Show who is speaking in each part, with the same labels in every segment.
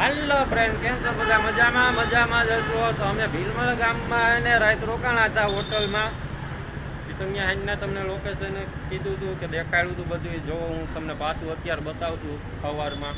Speaker 1: હાલો friend કેમ છો? બધા મજામાં? મજામાં જશો તો અમે ભીલમળ ગામમાં એને રાત રોકાણા હતા હોટલમાં. અહીંયા આવીને તમને લોકેશન કીધું હતું કે દેખાડ્યું હતું બધું. જો હું તમને પાછું અત્યારે બતાવું છું સવારમાં.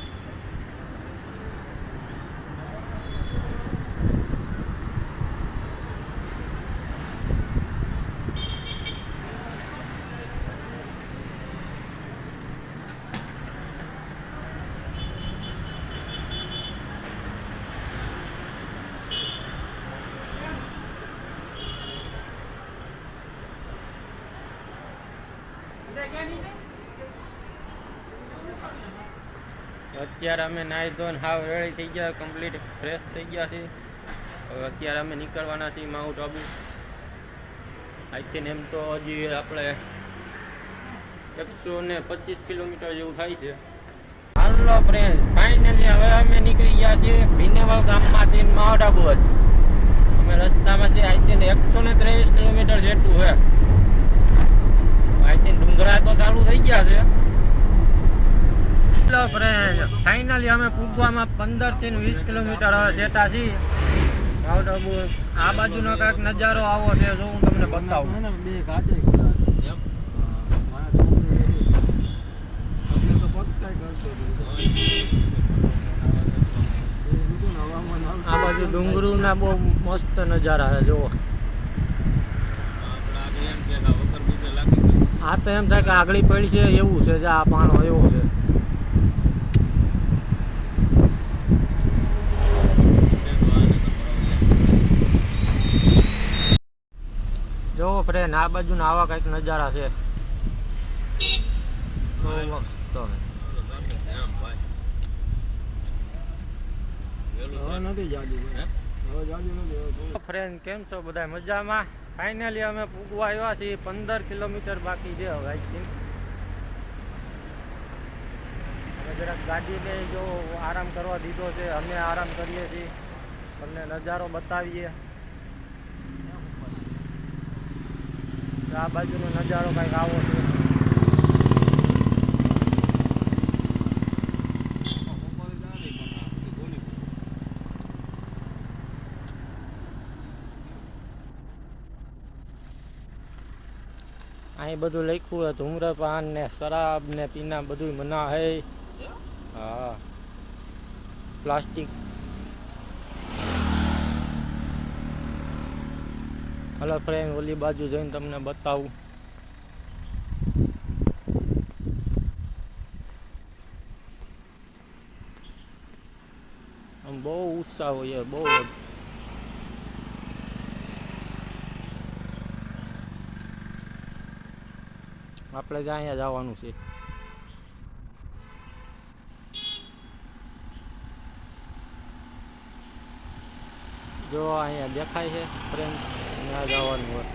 Speaker 1: અત્યારે અમે નાહી ધોઈને હાવ રેડી થઈ ગયા કમ્પ્લીટ ફ્રેશ થઈ ગયા છીએ. હવે અત્યારે અમે નીકળવાના છીએ માઉન્ટ આબુ અહીંથી એમ તો હજી આપણે એકસો ને પચીસ કિલોમીટર જેવું થાય છે. હાલો ફ્રેન્ડ ફાઇનલી હવે અમે નીકળી ગયા છીએ ભીનેવાલ ગામમાંથી માઉન્ટ આબુ જ. અમે રસ્તામાંથી આઈ ને એકસો ને ત્રેવીસ કિલોમીટર જેટલું છે. તો ચાલુ થઈ ગયા છે. ફાઇનલી અમે પૂગવામાં પંદરથી વીસ કિલોમીટર હવે સેટા છીએ. આ બાજુનો કાંઈક નજારો આવો છે જો હું તમને બતાવું. આ બાજુ ડુંગરુના બહુ મસ્ત નજારા છે જુઓ. આ તો એમ થાય કે આગળી પડી છે એવું છે જે આ પાણો એવો છે. જો ફ્રેન્ડ આ બાજુના આવા કંઈક નજારા છે. ફ્રેન્ડ કેમ છો? બધા મજામાં? ફાઇનલી અમે પૂગવા આવ્યા છીએ, પંદર કિલોમીટર બાકી છે હવાઈથી અમે જરાક ગાડીને જો આરામ કરવા દીધો છે, અમે આરામ કરીએ છીએ. તમને નજારો બતાવીએ. આ બાજુનો નજારો કંઈક આવો છે
Speaker 2: ઉપર જા નહીં પણ આ ગોલી
Speaker 1: અહીં બધું લખ્યું ધૂમ્રપાન ને શરાબ ને પીના બધું મના હે. હા. પ્લાસ્ટિક. હલો ફ્રેન્ડ ઓલી બાજુ જઈને તમને બતાવું. બહુ ઉત્સાહ હોય બહુ આપણે જ અહીંયા જવાનું છે. જો અહીંયા દેખાય છે ફ્રેન્ડ ત્યાં જવાનું હોય.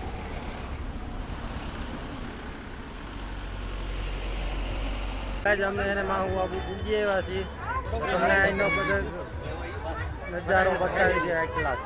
Speaker 1: આજ અમે એને માહુ બાબુ પૂજી આવ્યા છીએ. તમને અહીંનો બધો નજારો બતાવી દે આ ક્લાસ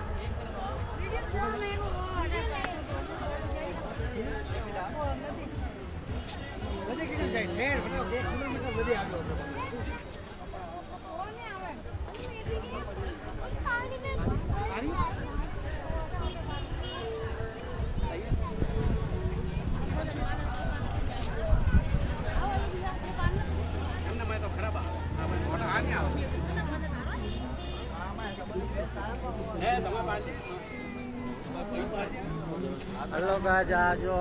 Speaker 1: હલો ગાજ આ જો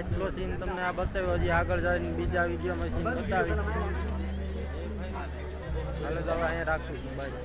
Speaker 1: એટલો સીન તમને આ બતાવ્યો, હજી આગળ જઈને બીજા વિડીયોમાં સીન બતાવી હાલો, તો હવે અહીંયા રાખું છું, બાય.